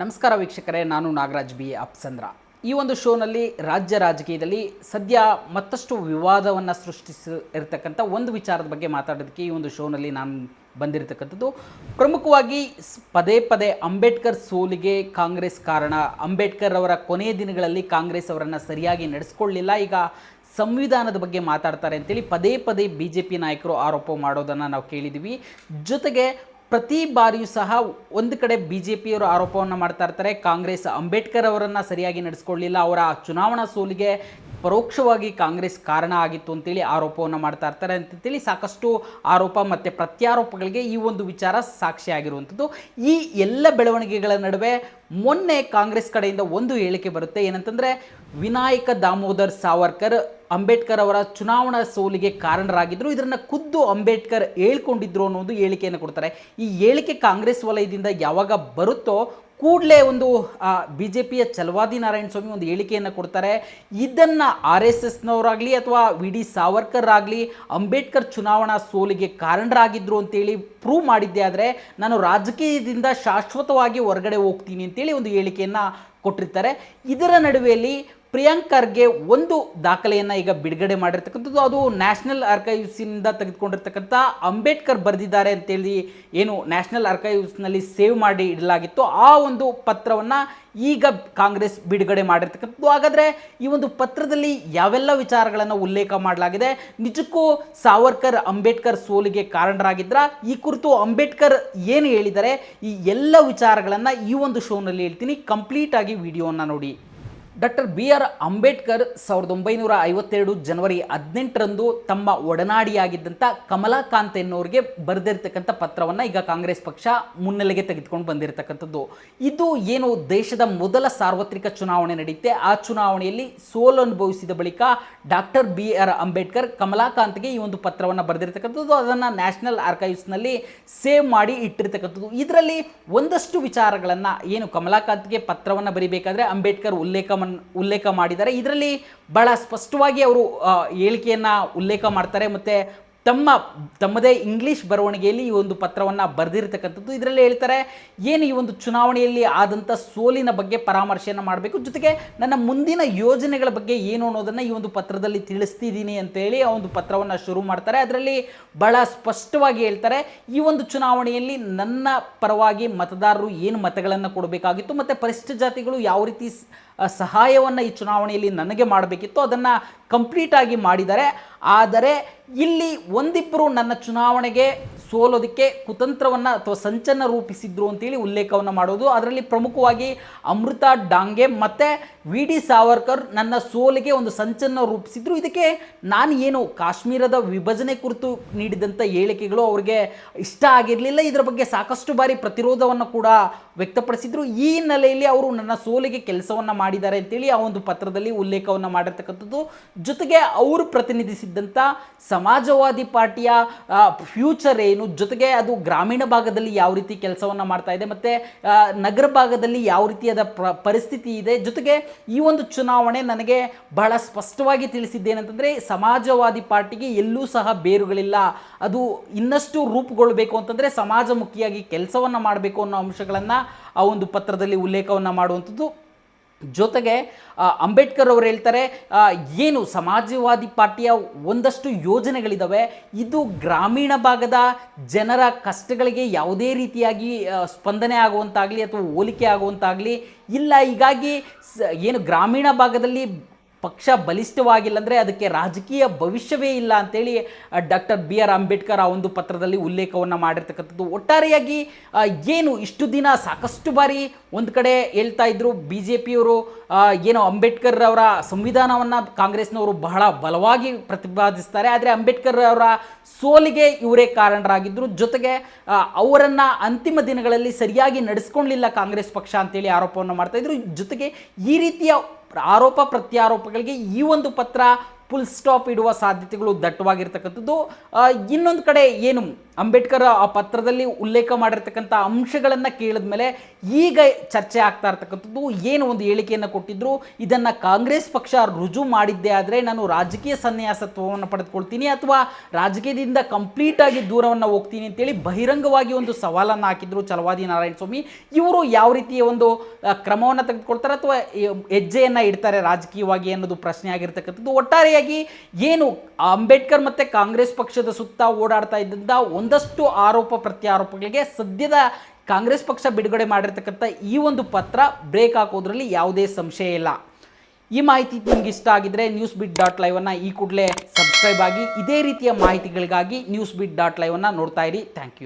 ನಮಸ್ಕಾರ ವೀಕ್ಷಕರೇ, ನಾನು ನಾಗರಾಜ್ ಬಿ ಅಪ್ಸಂದ್ರ. ಈ ಒಂದು ಶೋನಲ್ಲಿ ರಾಜ್ಯ ರಾಜಕೀಯದಲ್ಲಿ ಸದ್ಯ ಮತ್ತಷ್ಟು ವಿವಾದವನ್ನು ಸೃಷ್ಟಿಸಿ ಇರತಕ್ಕಂಥ ಒಂದು ವಿಚಾರದ ಬಗ್ಗೆ ಮಾತಾಡೋದಕ್ಕೆ ಈ ಒಂದು ಶೋನಲ್ಲಿ ನಾನು ಬಂದಿರತಕ್ಕಂಥದ್ದು. ಪ್ರಮುಖವಾಗಿ ಪದೇ ಪದೇ ಅಂಬೇಡ್ಕರ್ ಸೋಲಿಗೆ ಕಾಂಗ್ರೆಸ್ ಕಾರಣ. ಅಂಬೇಡ್ಕರ್ ಅವರ ಕೊನೆಯ ದಿನಗಳಲ್ಲಿ ಕಾಂಗ್ರೆಸ್ ಅವರನ್ನು ಸರಿಯಾಗಿ ನಡೆಸ್ಕೊಳ್ಳಿಲ್ಲ. ಈಗ ಸಂವಿಧಾನದ ಬಗ್ಗೆ ಮಾತಾಡ್ತಾರೆ ಅಂತೇಳಿ ಪದೇ ಪದೇ ಬಿ ಜೆ ಪಿ ನಾಯಕರು ಆರೋಪ ಮಾಡೋದನ್ನು ನಾವು ಕೇಳಿದ್ದೀವಿ. ಜೊತೆಗೆ ಪ್ರತಿ ಬಾರಿಯೂ ಸಹ ಒಂದು ಕಡೆ ಬಿ ಜೆ ಪಿಯವರು ಆರೋಪವನ್ನು ಮಾಡ್ತಾ ಇರ್ತಾರೆ. ಕಾಂಗ್ರೆಸ್ ಅಂಬೇಡ್ಕರ್ ಅವರನ್ನು ಸರಿಯಾಗಿ ನಡೆಸ್ಕೊಳ್ಳಿಲ್ಲ. ಅವರ ಚುನಾವಣಾ ಸೋಲಿಗೆ ಪರೋಕ್ಷವಾಗಿ ಕಾಂಗ್ರೆಸ್ ಕಾರಣ ಆಗಿತ್ತು ಅಂತೇಳಿ ಆರೋಪವನ್ನು ಮಾಡ್ತಾ ಇರ್ತಾರೆ ಅಂತೇಳಿ ಸಾಕಷ್ಟು ಆರೋಪ ಮತ್ತು ಪ್ರತ್ಯಾರೋಪಗಳಿಗೆ ಈ ಒಂದು ವಿಚಾರ ಸಾಕ್ಷಿಯಾಗಿರುವಂಥದ್ದು ಈ ಎಲ್ಲ ಬೆಳವಣಿಗೆಗಳ ನಡುವೆ ಮೊನ್ನೆ ಕಾಂಗ್ರೆಸ್ ಕಡೆಯಿಂದ ಒಂದು ಹೇಳಿಕೆ ಬರುತ್ತೆ. ಏನಂತಂದರೆ, ವಿನಾಯಕ ದಾಮೋದರ್ ಸಾವರ್ಕರ್ ಅಂಬೇಡ್ಕರ್ ಅವರ ಚುನಾವಣಾ ಸೋಲಿಗೆ ಕಾರಣರಾಗಿದ್ದರು ಇದನ್ನು ಖುದ್ದು ಅಂಬೇಡ್ಕರ್ ಹೇಳ್ಕೊಂಡಿದ್ರು ಅನ್ನೋ ಒಂದು ಹೇಳಿಕೆಯನ್ನು ಕೊಡ್ತಾರೆ. ಈ ಹೇಳಿಕೆ ಕಾಂಗ್ರೆಸ್ ವಲಯದಿಂದ ಯಾವಾಗ ಬರುತ್ತೋ ಕೂಡಲೇ ಒಂದು ಬಿ ಜೆ ಪಿಯ ಚಲವಾದಿ ನಾರಾಯಣ ಸ್ವಾಮಿ ಒಂದು ಹೇಳಿಕೆಯನ್ನು ಕೊಡ್ತಾರೆ. ಇದನ್ನು ಆರ್ ಎಸ್ ಎಸ್ನವರಾಗಲಿ ಅಥವಾ ವಿ ಡಿ ಸಾವರ್ಕರ್ ಆಗಲಿ ಅಂಬೇಡ್ಕರ್ ಚುನಾವಣಾ ಸೋಲಿಗೆ ಕಾರಣರಾಗಿದ್ದರು ಅಂತೇಳಿ ಪ್ರೂವ್ ಮಾಡಿದ್ದೆ ಆದರೆ ನಾನು ರಾಜಕೀಯದಿಂದ ಶಾಶ್ವತವಾಗಿ ಹೊರಗಡೆ ಹೋಗ್ತೀನಿ ಅಂತೇಳಿ ಒಂದು ಹೇಳಿಕೆಯನ್ನು ಕೊಟ್ಟಿರ್ತಾರೆ. ಇದರ ನಡುವೆಯಲ್ಲಿ ಪ್ರಿಯಾಂಕ್ ಖರ್ಗೆ ಒಂದು ದಾಖಲೆಯನ್ನು ಈಗ ಬಿಡುಗಡೆ ಮಾಡಿರ್ತಕ್ಕಂಥದ್ದು, ಅದು ನ್ಯಾಷನಲ್ ಆರ್ಕೈವ್ಸಿಂದ ತೆಗೆದುಕೊಂಡಿರ್ತಕ್ಕಂಥ ಅಂಬೇಡ್ಕರ್ ಬರೆದಿದ್ದಾರೆ ಅಂತೇಳಿ ಏನು ನ್ಯಾಷನಲ್ ಆರ್ಕೈವ್ಸ್ನಲ್ಲಿ ಸೇವ್ ಮಾಡಿ ಇಡಲಾಗಿತ್ತು. ಆ ಒಂದು ಪತ್ರವನ್ನು ಈಗ ಕಾಂಗ್ರೆಸ್ ಬಿಡುಗಡೆ ಮಾಡಿರ್ತಕ್ಕಂಥದ್ದು. ಹಾಗಾದರೆ ಈ ಒಂದು ಪತ್ರದಲ್ಲಿ ಯಾವೆಲ್ಲ ವಿಚಾರಗಳನ್ನು ಉಲ್ಲೇಖ ಮಾಡಲಾಗಿದೆ? ನಿಜಕ್ಕೂ ಸಾವರ್ಕರ್, ಅಂಬೇಡ್ಕರ್ ಸೋಲಿಗೆ ಕಾರಣರಾಗಿದ್ರ? ಈ ಕುರಿತು ಅಂಬೇಡ್ಕರ್ ಏನು ಹೇಳಿದ್ದಾರೆ ಈ ಎಲ್ಲ ವಿಚಾರಗಳನ್ನು ಈ ಒಂದು ಶೋನಲ್ಲಿ ಹೇಳ್ತೀನಿ. ಕಂಪ್ಲೀಟಾಗಿ ವಿಡಿಯೋನ ನೋಡಿ. ಡಾಕ್ಟರ್ ಬಿ ಆರ್ ಅಂಬೇಡ್ಕರ್ ಸಾವಿರದ ಒಂಬೈನೂರ ಐವತ್ತೆರಡು ಜನವರಿ ಹದಿನೆಂಟರಂದು ತಮ್ಮ ಒಡನಾಡಿಯಾಗಿದ್ದಂಥ ಕಮಲಾಕಾಂತ್ ಎನ್ನುವರಿಗೆ ಬರೆದಿರ್ತಕ್ಕಂಥ ಪತ್ರವನ್ನು ಈಗ ಕಾಂಗ್ರೆಸ್ ಪಕ್ಷ ಮುನ್ನೆಲೆಗೆ ತೆಗೆದುಕೊಂಡು ಬಂದಿರತಕ್ಕಂಥದ್ದು. ಇದು ಏನು ದೇಶದ ಮೊದಲ ಸಾರ್ವತ್ರಿಕ ಚುನಾವಣೆ ನಡೆಯುತ್ತೆ. ಆ ಚುನಾವಣೆಯಲ್ಲಿ ಸೋಲು ಅನುಭವಿಸಿದ ಬಳಿಕ ಡಾಕ್ಟರ್ ಬಿ ಆರ್ ಅಂಬೇಡ್ಕರ್ ಕಮಲಾಕಾಂತ್ಗೆ ಈ ಒಂದು ಪತ್ರವನ್ನು ಬರೆದಿರ್ತಕ್ಕಂಥದ್ದು. ಅದನ್ನು ನ್ಯಾಷನಲ್ ಆರ್ಕೈವ್ಸ್ನಲ್ಲಿ ಸೇವ್ ಮಾಡಿ ಇಟ್ಟಿರ್ತಕ್ಕಂಥದ್ದು. ಇದರಲ್ಲಿ ಒಂದಷ್ಟು ವಿಚಾರಗಳನ್ನು ಏನು ಕಮಲಾಕಾಂತ್ಗೆ ಪತ್ರವನ್ನು ಬರೀಬೇಕಾದ್ರೆ ಅಂಬೇಡ್ಕರ್ ಉಲ್ಲೇಖ ಮನ್ ಉಲ್ಲೇಖ ಮಾಡಿದ್ದಾರೆ. ಇದರಲ್ಲಿ ಬಹಳ ಸ್ಪಷ್ಟವಾಗಿ ಅವರು ಹೇಳಿಕೆಯನ್ನು ಉಲ್ಲೇಖ ಮಾಡ್ತಾರೆ. ಮತ್ತು ತಮ್ಮ, ತಮ್ಮದೇ ಇಂಗ್ಲೀಷ್ ಬರವಣಿಗೆಯಲ್ಲಿ ಈ ಒಂದು ಪತ್ರವನ್ನು ಬರೆದಿರ್ತಕ್ಕಂಥದ್ದು ಇದರಲ್ಲಿ ಹೇಳ್ತಾರೆ, ಏನು ಈ ಒಂದು ಚುನಾವಣೆಯಲ್ಲಿ ಆದಂಥ ಸೋಲಿನ ಬಗ್ಗೆ ಪರಾಮರ್ಶೆಯನ್ನು ಮಾಡಬೇಕು? ಜೊತೆಗೆ ನನ್ನ ಮುಂದಿನ ಯೋಜನೆಗಳ ಬಗ್ಗೆ ಏನು ಅನ್ನೋದನ್ನು ಈ ಒಂದು ಪತ್ರದಲ್ಲಿ ತಿಳಿಸ್ತಿದ್ದೀನಿ ಅಂತೇಳಿ ಆ ಒಂದು ಪತ್ರವನ್ನು ಶುರು ಮಾಡ್ತಾರೆ. ಅದರಲ್ಲಿ ಬಹಳ ಸ್ಪಷ್ಟವಾಗಿ ಹೇಳ್ತಾರೆ, ಈ ಒಂದು ಚುನಾವಣೆಯಲ್ಲಿ ನನ್ನ ಪರವಾಗಿ ಮತದಾರರು ಏನು ಮತಗಳನ್ನು ಕೊಡಬೇಕಾಗಿತ್ತು? ಮತ್ತು ಪರಿಶಿಷ್ಟ ಜಾತಿಗಳು ಯಾವ ರೀತಿ ಸಹಾಯವನ್ನು ಈ ಚುನಾವಣೆಯಲ್ಲಿ ನನಗೆ ಮಾಡಬೇಕಿತ್ತು ಅದನ್ನು ಕಂಪ್ಲೀಟಾಗಿ ಮಾಡಿದ್ದಾರೆ. ಆದರೆ ಇಲ್ಲಿ ಒಂದಿಬ್ಬರು ನನ್ನ ಚುನಾವಣೆಗೆ ಸೋಲೋದಕ್ಕೆ ಕುತಂತ್ರವನ್ನು ಅಥವಾ ಸಂಚನ್ನು ರೂಪಿಸಿದ್ರು ಅಂತೇಳಿ ಉಲ್ಲೇಖವನ್ನು ಮಾಡೋದು. ಅದರಲ್ಲಿ ಪ್ರಮುಖವಾಗಿ ಅಮೃತ ಡಾಂಗೆ ಮತ್ತು ವಿ ಡಿ ಸಾವರ್ಕರ್ ನನ್ನ ಸೋಲಿಗೆ ಒಂದು ಸಂಚನ್ನು ರೂಪಿಸಿದ್ರು. ಇದಕ್ಕೆ ನಾನು ಏನು ಕಾಶ್ಮೀರದ ವಿಭಜನೆ ಕುರಿತು ನೀಡಿದಂಥ ಹೇಳಿಕೆಗಳು ಅವರಿಗೆ ಇಷ್ಟ ಆಗಿರಲಿಲ್ಲ. ಇದರ ಬಗ್ಗೆ ಸಾಕಷ್ಟು ಬಾರಿ ಪ್ರತಿರೋಧವನ್ನು ಕೂಡ ವ್ಯಕ್ತಪಡಿಸಿದ್ರು. ಈ ಹಿನ್ನೆಲೆಯಲ್ಲಿ ಅವರು ನನ್ನ ಸೋಲಿಗೆ ಕೆಲಸವನ್ನು ಮಾಡಿದ್ದಾರೆ ಅಂತೇಳಿ ಆ ಒಂದು ಪತ್ರದಲ್ಲಿ ಉಲ್ಲೇಖವನ್ನು ಮಾಡಿರ್ತಕ್ಕಂಥದ್ದು. ಜೊತೆಗೆ ಅವರು ಪ್ರತಿನಿಧಿಸಿದ್ದಂಥ ಸಮಾಜವಾದಿ ಪಾರ್ಟಿಯ ಫ್ಯೂಚರ್ ಏನು ಜೊತೆಗೆ ಅದು ಗ್ರಾಮೀಣ ಭಾಗದಲ್ಲಿ ಯಾವ ರೀತಿ ಕೆಲಸವನ್ನು ಮಾಡ್ತಾ ಇದೆ, ಮತ್ತು ನಗರ ಭಾಗದಲ್ಲಿ ಯಾವ ರೀತಿಯಾದ ಪ್ರ, ಪರಿಸ್ಥಿತಿ ಇದೆ, ಜೊತೆಗೆ ಈ ಒಂದು ಚುನಾವಣೆ ನನಗೆ ಬಹಳ ಸ್ಪಷ್ಟವಾಗಿ ತಿಳಿಸಿದ್ದೇನೆಂತಂದರೆ ಸಮಾಜವಾದಿ ಪಾರ್ಟಿಗೆ ಎಲ್ಲೂ ಸಹ ಬೇರುಗಳಿಲ್ಲ. ಅದು ಇನ್ನಷ್ಟು ರೂಪುಗೊಳ್ಳಬೇಕು ಅಂತಂದರೆ ಸಮಾಜಮುಖಿಯಾಗಿ ಕೆಲಸವನ್ನು ಮಾಡಬೇಕು ಅನ್ನೋ ಅಂಶಗಳನ್ನು ಆ ಒಂದು ಪತ್ರದಲ್ಲಿ ಉಲ್ಲೇಖವನ್ನು ಮಾಡುವಂಥದ್ದು ಜೊತೆಗೆ ಅಂಬೇಡ್ಕರ್ ಅವರು ಹೇಳ್ತಾರೆ ಏನು ಸಮಾಜವಾದಿ ಪಾರ್ಟಿಯ ಒಂದಷ್ಟು ಯೋಜನೆಗಳಿದ್ದಾವೆ ಇದು ಗ್ರಾಮೀಣ ಭಾಗದ ಜನರ ಕಷ್ಟಗಳಿಗೆ ಯಾವುದೇ ರೀತಿಯಾಗಿ ಸ್ಪಂದನೆ ಆಗುವಂತಾಗಲಿ ಅಥವಾ ಹೋಲಿಕೆ ಆಗುವಂತಾಗಲಿ, ಇಲ್ಲ, ಹೀಗಾಗಿ ಏನು ಗ್ರಾಮೀಣ ಭಾಗದಲ್ಲಿ ಪಕ್ಷ ಬಲಿಷ್ಠವಾಗಿಲ್ಲ ಅಂದರೆ ಅದಕ್ಕೆ ರಾಜಕೀಯ ಭವಿಷ್ಯವೇ ಇಲ್ಲ ಅಂತೇಳಿ ಡಾಕ್ಟರ್ ಬಿ ಆರ್ ಅಂಬೇಡ್ಕರ್ ಆ ಒಂದು ಪತ್ರದಲ್ಲಿ ಉಲ್ಲೇಖವನ್ನು ಮಾಡಿರ್ತಕ್ಕಂಥದ್ದು. ಒಟ್ಟಾರೆಯಾಗಿ ಏನು ಇಷ್ಟು ದಿನ ಸಾಕಷ್ಟು ಬಾರಿ ಒಂದು ಕಡೆ ಹೇಳ್ತಾ ಇದ್ರು ಬಿ ಜೆ ಪಿಯವರು ಏನು ಅಂಬೇಡ್ಕರ್ ಅವರ ಸಂವಿಧಾನವನ್ನು ಕಾಂಗ್ರೆಸ್ನವರು ಬಹಳ ಬಲವಾಗಿ ಪ್ರತಿಪಾದಿಸ್ತಾರೆ, ಆದರೆ ಅಂಬೇಡ್ಕರ್ ಅವರ ಸೋಲಿಗೆ ಇವರೇ ಕಾರಣರಾಗಿದ್ದರು ಜೊತೆಗೆ ಅವರನ್ನು ಅಂತಿಮ ದಿನಗಳಲ್ಲಿ ಸರಿಯಾಗಿ ನಡೆಸ್ಕೊಳ್ಲಿಲ್ಲ ಕಾಂಗ್ರೆಸ್ ಪಕ್ಷ ಅಂತೇಳಿ ಆರೋಪವನ್ನು ಮಾಡ್ತಾ ಇದ್ರು. ಜೊತೆಗೆ ಈ ರೀತಿಯ ಆರೋಪ ಪ್ರತ್ಯಾರೋಪಗಳಿಗೆ ಈ ಒಂದು ಪತ್ರ ಫುಲ್ ಸ್ಟಾಪ್ ಇಡುವ ಸಾಧ್ಯತೆಗಳು ದಟ್ಟವಾಗಿರ್ತಕ್ಕಂಥದ್ದು. ಇನ್ನೊಂದು ಕಡೆ ಏನು ಅಂಬೇಡ್ಕರ್ ಆ ಪತ್ರದಲ್ಲಿ ಉಲ್ಲೇಖ ಮಾಡಿರ್ತಕ್ಕಂಥ ಅಂಶಗಳನ್ನು ಕೇಳಿದ ಮೇಲೆ ಈಗ ಚರ್ಚೆ ಆಗ್ತಾ ಇರ್ತಕ್ಕಂಥದ್ದು. ಏನು ಒಂದು ಹೇಳಿಕೆಯನ್ನು ಕೊಟ್ಟಿದ್ರು. ಇದನ್ನು ಕಾಂಗ್ರೆಸ್ ಪಕ್ಷ ರುಜು ಮಾಡಿದ್ದೇ ಆದರೆ ನಾನು ರಾಜಕೀಯ ಸನ್ಯಾಸತ್ವವನ್ನು ಪಡೆದುಕೊಳ್ತೀನಿ ಅಥವಾ ರಾಜಕೀಯದಿಂದ ಕಂಪ್ಲೀಟ್ ಆಗಿ ದೂರವನ್ನು ಹೋಗ್ತೀನಿ ಅಂತೇಳಿ ಬಹಿರಂಗವಾಗಿ ಒಂದು ಸವಾಲನ್ನು ಹಾಕಿದ್ರು ಚಲವಾದಿ ನಾರಾಯಣ ಸ್ವಾಮಿ. ಇವರು ಯಾವ ರೀತಿಯ ಒಂದು ಕ್ರಮವನ್ನು ತೆಗೆದುಕೊಳ್ತಾರೆ ಅಥವಾ ಹೆಜ್ಜೆಯನ್ನು ಇಡ್ತಾರೆ ರಾಜಕೀಯವಾಗಿ ಅನ್ನೋದು ಪ್ರಶ್ನೆ ಆಗಿರ್ತಕ್ಕಂಥದ್ದು. ಒಟ್ಟಾರೆಯಾಗಿ ಏನು ಅಂಬೇಡ್ಕರ್ ಮತ್ತು ಕಾಂಗ್ರೆಸ್ ಪಕ್ಷದ ಸುತ್ತ ಓಡಾಡ್ತಾ ಇದ್ದಂಥ ಒಂದಷ್ಟು ಆರೋಪ ಪ್ರತ್ಯಾರೋಪಗಳಿಗೆ ಸದ್ಯದ ಕಾಂಗ್ರೆಸ್ ಪಕ್ಷ ಬಿಡುಗಡೆ ಮಾಡಿರ್ತಕ್ಕಂಥ ಈ ಒಂದು ಪತ್ರ ಬ್ರೇಕ್ ಹಾಕೋದ್ರಲ್ಲಿ ಯಾವುದೇ ಸಂಶಯ ಇಲ್ಲ. ಈ ಮಾಹಿತಿ ನಿಮ್ಗೆ ಇಷ್ಟ ಆಗಿದ್ರೆ ನ್ಯೂಸ್ ಬಿಟ್ ಡಾಟ್ ಲೈವನ್ನು ಈ ಕೂಡಲೇ ಸಬ್ಸ್ಕ್ರೈಬ್ ಆಗಿ, ಇದೇ ರೀತಿಯ ಮಾಹಿತಿಗಳಿಗಾಗಿ ನ್ಯೂಸ್ ಬಿಟ್ ಡಾಟ್ ಲೈವನ್ನು ನೋಡ್ತಾ ಇರಿ. Thank you